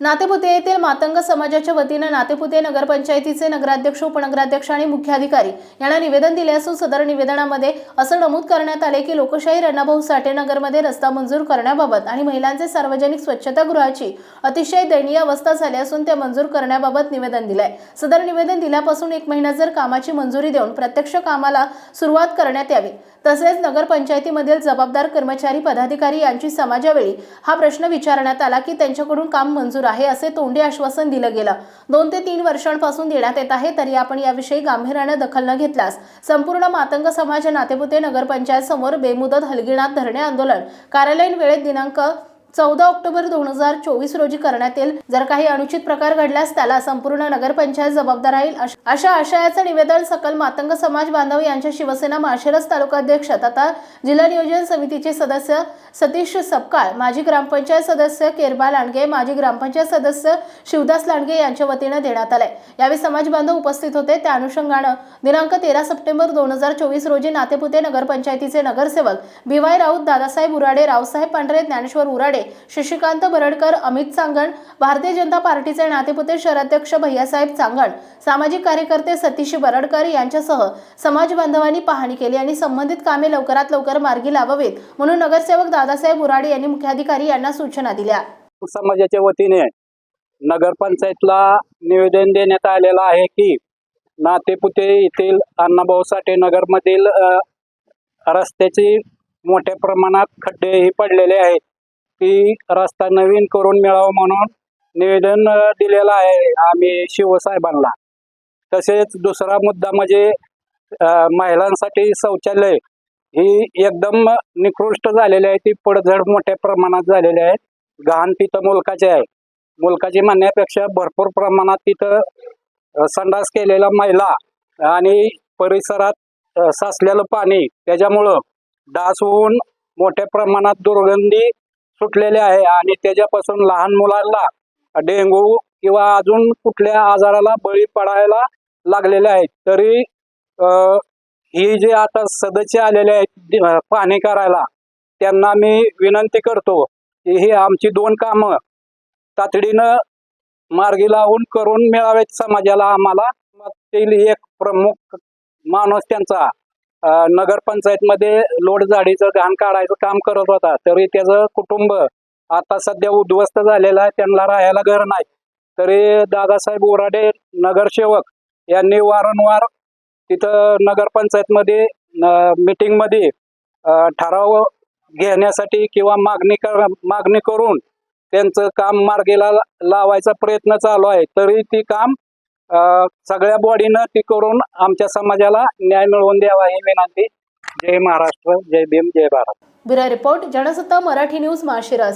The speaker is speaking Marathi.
नातेपुते येथील मातंग समाजाच्या वतीनं नातेपुते नगरपंचायतीचे नगराध्यक्ष उपनगराध्यक्ष आणि मुख्याधिकारी यांना निवेदन दिले असून सदर निवेदनामध्ये असं नमूद करण्यात आले की लोकशाही रणाभाऊ साठे नगरमध्ये रस्ता मंजूर करण्याबाबत आणि महिलांचे सार्वजनिक स्वच्छतागृहाची अतिशय दयनीय अवस्था झाली असून ते मंजूर करण्याबाबत निवेदन दिलंय. सदर निवेदन दिल्यापासून एक महिना जर कामाची मंजुरी देऊन प्रत्यक्ष कामाला सुरुवात करण्यात यावी. तसेच नगरपंचायतीमधील जबाबदार कर्मचारी पदाधिकारी यांची समाजावेळी हा प्रश्न विचारण्यात आला की त्यांच्याकडून काम मंजूर आहे असे तोंडी आश्वासन दिलं गेलं. दोन ते तीन वर्षांपासून देण्यात येत आहे तरी आपण याविषयी गांभीर्यानं दखल न घेतल्यास संपूर्ण मातंग समाज नातेपुते नगरपंचायत समोर बेमुदत हलगिनाथ धरणे आंदोलन. कार्यालयीन वेळेत दिनांक चौदा ऑक्टोबर दोन हजार चोवीस रोजी करण्यात येईल. जर काही अनुचित प्रकार घडल्यास त्याला संपूर्ण नगरपंचायत जबाबदार राहील. अश- अशा आशयाचं निवेदन सकल मातंग समाज बांधव यांच्या शिवसेना माशेरस तालुका अध्यक्ष तथा जिल्हा नियोजन समितीचे सदस्य सतीश सपकाळ माजी ग्रामपंचायत सदस्य केरबा लांडगे माजी ग्रामपंचायत सदस्य शिवदास लांडगे यांच्या वतीनं देण्यात आलंय. यावेळी समाज बांधव उपस्थित होते. त्या अनुषंगानं दिनांक तेरा सप्टेंबर दोन हजार चोवीस रोजी नातेपुते नगरपंचायतीचे नगरसेवक बी वाय राऊत दादासाहेब उराडे रावसाहेब पांढरे ज्ञानेश्वर उराडे शशिकांत बरडकर अमित चांगण भारतीय जनता पार्टीचे नातेपुते शहराध्यक्ष भैयासाहेब चांगण सामाजिक कार्यकर्ते सतीश बरडकर यांच्यासह समाज बांधवांनी पाहणी केली आणि संबंधित कामे लवकरात लवकर मार्गी लावावीत म्हणून नगरसेवक दादासाहेब उराडे यांनी मुख्याधिकारी यांना सूचना दिल्या. समाजाच्या वतीने नगरपंचायतला निवेदन देण्यात आलेलं आहे की नातेपुते येथील अण्णाभाऊ साठे नगरमधील रस्त्याची मोठ्या प्रमाणात खड्डेही पडलेले आहेत. ती रस्ता नवीन करून मिळावा म्हणून निवेदन दिलेलं आहे आम्ही शिवसाहेबांना. तसेच दुसरा मुद्दा म्हणजे महिलांसाठी शौचालय ही एकदम निकृष्ट झालेली आहे. ती पडझड मोठ्या प्रमाणात झालेली आहे. घाण तिथं मुलकाचे आहे. मुलकाची म्हणण्यापेक्षा भरपूर प्रमाणात तिथं संडास केलेला महिला आणि परिसरात साचलेलं पाणी त्याच्यामुळं डास होऊन मोठ्या प्रमाणात दुर्गंधी सुटलेले आहे आणि त्याच्यापासून लहान मुलांना डेंगू किंवा अजून कुठल्या आजाराला बळी पडायला लागलेले आहेत. तरी ही जे आता सदस्य आलेले आहेत अ, पाहणी करायला त्यांना मी विनंती करतो की ही आमची दोन कामं तातडीनं मार्गी लावून करून मिळावेत समाजाला आम्हाला. मग एक प्रमुख माणूस त्यांचा नगरपंचायतमध्ये लोड जाडीचं घाण काढायचं काम करत होता. तरी त्याचं कुटुंब आता सध्या उद्ध्वस्त झालेलं आहे. त्यांना राहायला घर नाही. तरी दादासाहेब ओराडे नगरसेवक यांनी वारंवार तिथं नगरपंचायतमध्ये मीटिंगमध्ये ठराव घेण्यासाठी किंवा मागणी कर मागणी करून त्यांचं काम मार्गीला लावायचा प्रयत्न चालू आहे. तरी ती काम सगळ्या बॉडीनं ती करून आमच्या समाजाला न्याय मिळवून द्यावा ही विनंती. जय महाराष्ट्र जय भीम जय Bharat. Bureau report Jansatta Marathi news Mashiras